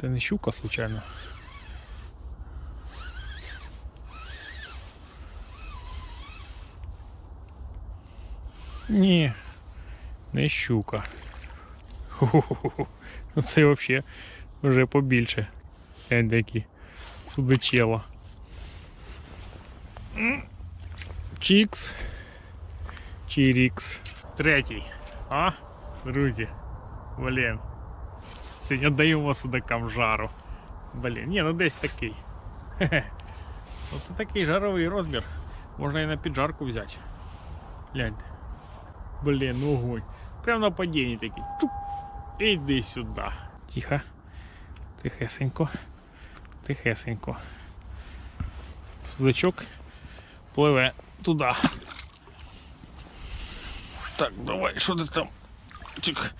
Це не щука, случайно. Ні, не щука. Ху-ху-ху. Ну це взагалі вже побільше. Глянь, які судачела. М. Чікс. Чірікс. Третій. А? Друзі. Блін. Сьогодні даємо судакам жару. Блін, ні, ну десь такий. Хе-хе. Такий жаровий розмір. Можна і на піджарку взяти. Гляньте. Блін, огонь. Прямо на падінні такий. Чук. Іди сюди. Тихо. Тихесенько. Тихесенько. Судачок пливе туди. Так, давай, що ти там? Чик.